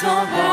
it's.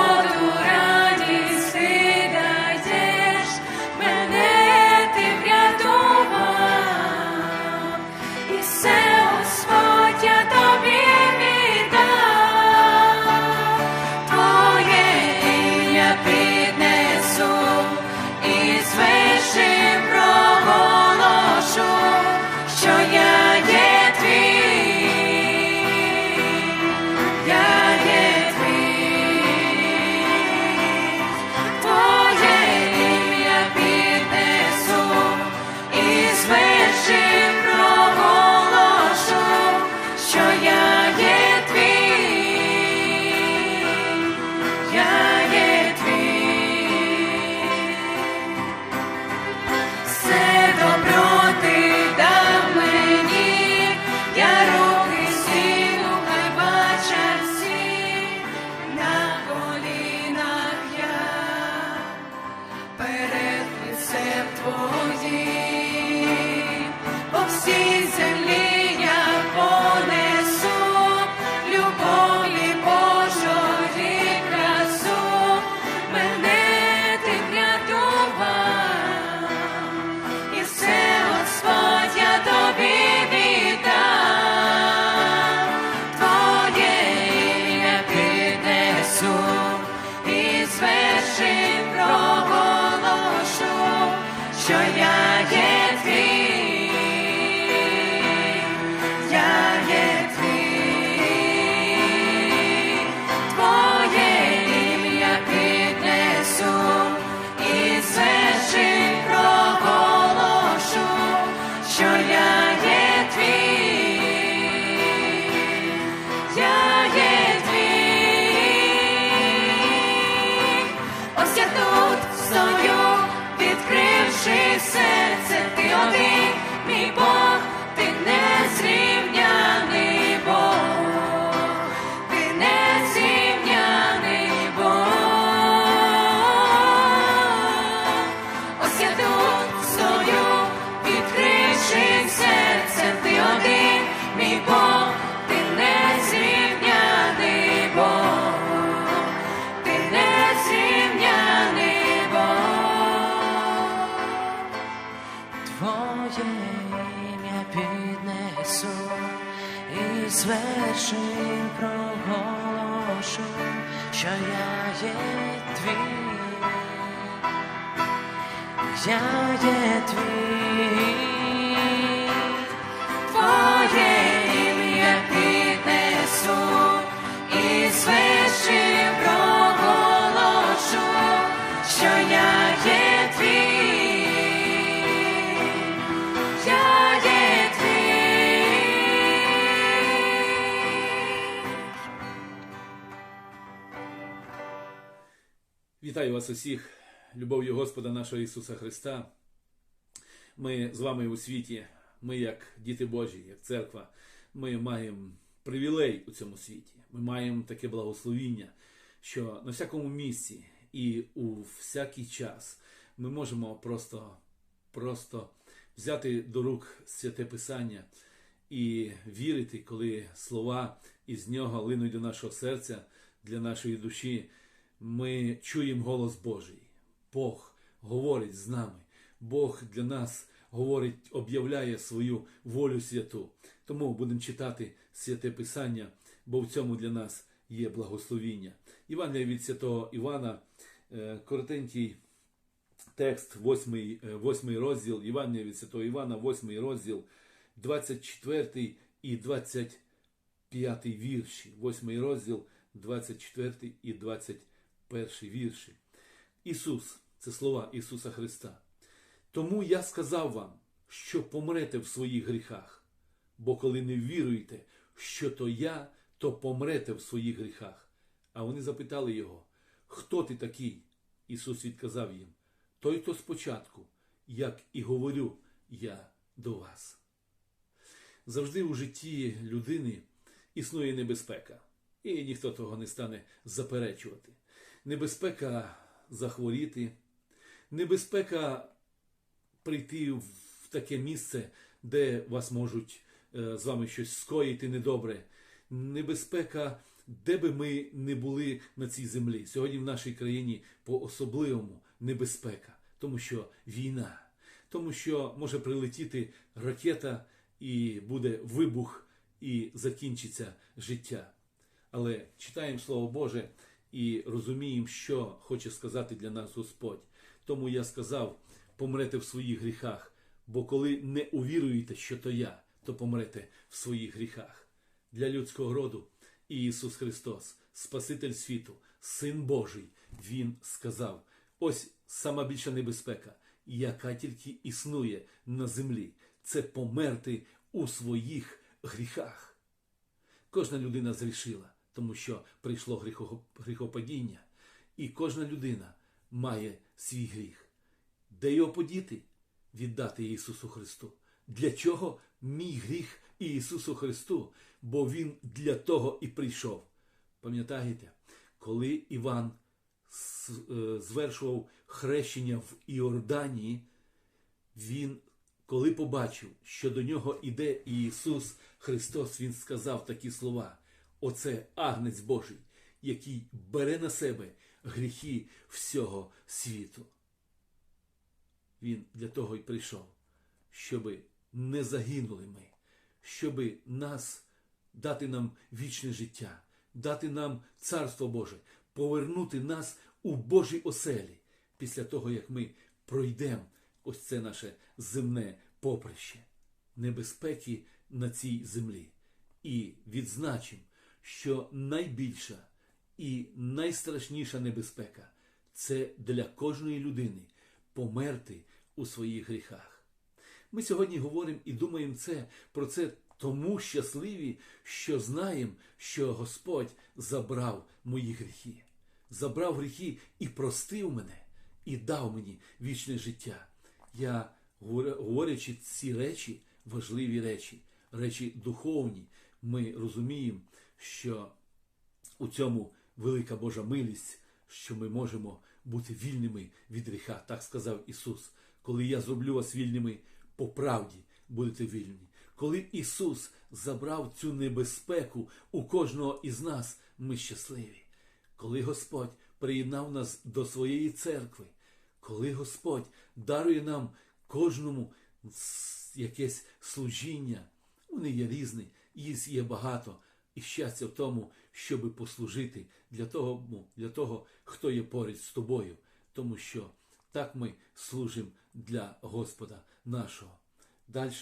Що я є Твоє ім'я піднесу і з вершин проголошу, що я є твій. Я є твій, Вітаю вас усіх, любов'ю Господа нашого Ісуса Христа. Ми з вами у світі, ми, як діти Божі, як церква, ми маємо привілей у цьому світі. Ми маємо таке благословіння, що на всякому місці і у всякий час ми можемо просто, просто взяти до рук святе Писання і вірити, коли слова із нього линуть до нашого серця, для нашої душі. Ми чуємо голос Божий. Бог говорить з нами. Бог для нас говорить, об'являє свою волю святу. Тому будемо читати святе Писання, бо в цьому для нас є благословіння. Івангелія від святого Івана, е, коротенький текст, 8, 8 розділ, Івангелія від святого Івана, 8 розділ, 24 і 25 вірші. 8 розділ, 24 і 21 вірші. Ісус, це слова Ісуса Христа. Тому я сказав вам, що помрете в своїх гріхах, бо коли не віруєте, що то я, то помрете в своїх гріхах. А вони запитали його, хто ти такий? Ісус відказав їм, той, хто спочатку, як і говорю я до вас. Завжди у житті людини існує небезпека, і ніхто того не стане заперечувати. Небезпека захворіти, небезпека прийти в таке місце, де вас можуть е, з вами щось скоїти недобре, небезпека де би ми не були на цій землі, сьогодні в нашій країні по-особливому небезпека, тому що війна, тому що може прилетіти ракета і буде вибух, і закінчиться життя. Але читаємо Слово Боже і розуміємо, що хоче сказати для нас Господь. Тому я сказав: помрете в своїх гріхах, бо коли не увіруєте, що то я, то помрете в своїх гріхах. Для людського роду Ісус Христос, Спаситель світу, Син Божий, Він сказав: ось сама більша небезпека, яка тільки існує на землі, це померти у своїх гріхах. Кожна людина зрішила, тому що прийшло гріхопадіння, і кожна людина має свій гріх. Де його подіти? Віддати Ісусу Христу. Для чого мій гріх Ісусу Христу? Бо Він для того і прийшов. Пам'ятаєте, коли Іван е, звершував хрещення в Іорданії, він, коли побачив, що до нього іде Ісус Христос, Він сказав такі слова: Оце агнець Божий, який бере на себе гріхи всього світу. Він для того й прийшов, щоби не загинули ми, щоби нас дати нам вічне життя, дати нам царство Боже, повернути нас у Божій оселі після того, як ми пройдемо ось це наше земне поприще, небезпеки на цій землі. І відзначимо, що найбільша і найстрашніша небезпека це для кожної людини померти у своїх гріхах. Ми сьогодні говоримо і думаємо це про це тому щасливі, що знаємо, що Господь забрав мої гріхи, забрав гріхи і простив мене, і дав мені вічне життя. Я, говорячи ці речі, важливі речі, речі духовні, ми розуміємо, що у цьому велика Божа милість, що ми можемо бути вільними від гріха. Так сказав Ісус. Коли я зроблю вас вільними, по правді будете вільні. Коли Ісус забрав цю небезпеку у кожного із нас, ми щасливі. Коли Господь приєднав нас до своєї церкви, коли Господь дарує нам кожному якесь служіння, вони є різні, їх є багато, і щастя в тому, щоб послужити для того, ну, для того, хто є поряд з тобою, тому що так ми служимо для Господа нашого. Далі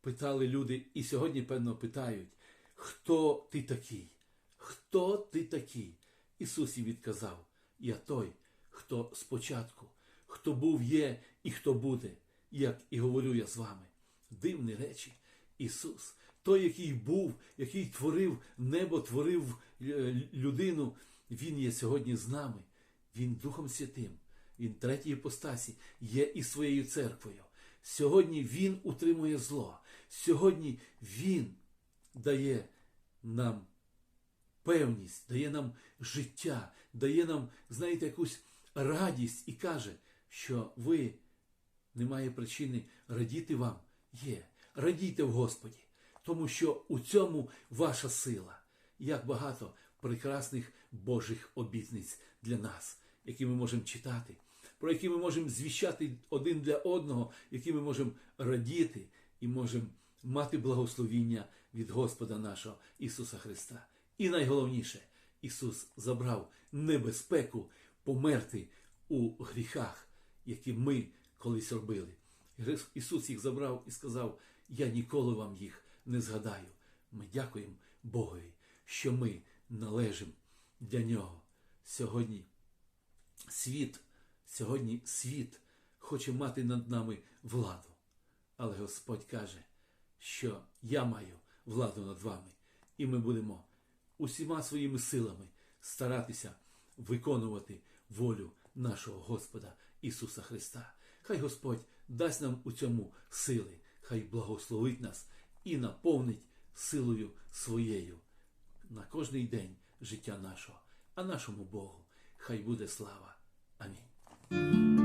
питали люди, і сьогодні, певно, питають, хто ти такий? Хто ти такий? Ісус їм відказав: Я той, хто спочатку, хто був, є і хто буде, як і говорю я з вами. Дивні речі. Ісус, той, який був, який творив небо, творив е, людину, Він є сьогодні з нами. Він Духом Святим, Він третій іпостасі, є і своєю церквою. Сьогодні Він утримує зло. Сьогодні Він дає нам певність, дає нам життя, дає нам, знаєте, якусь радість і каже, що ви немає причини радіти вам. Є. Радійте в Господі, тому що у цьому ваша сила. Як багато прекрасних Божих обітниць для нас, які ми можемо читати, про які ми можемо звіщати один для одного, які ми можемо радіти і можемо мати благословіння від Господа нашого Ісуса Христа. І найголовніше, Ісус забрав небезпеку померти у гріхах, які ми колись робили. Ісус їх забрав і сказав: Я ніколи вам їх не згадаю. Ми дякуємо Богові, що ми належимо для Нього. Сьогодні світ, сьогодні світ хоче мати над нами владу. Але Господь каже, що я маю владу над вами, і ми будемо усіма своїми силами старатися виконувати волю нашого Господа Ісуса Христа. Хай Господь дасть нам у цьому сили, хай благословить нас і наповнить силою своєю на кожний день життя нашого, а нашому Богу хай буде слава. Амінь.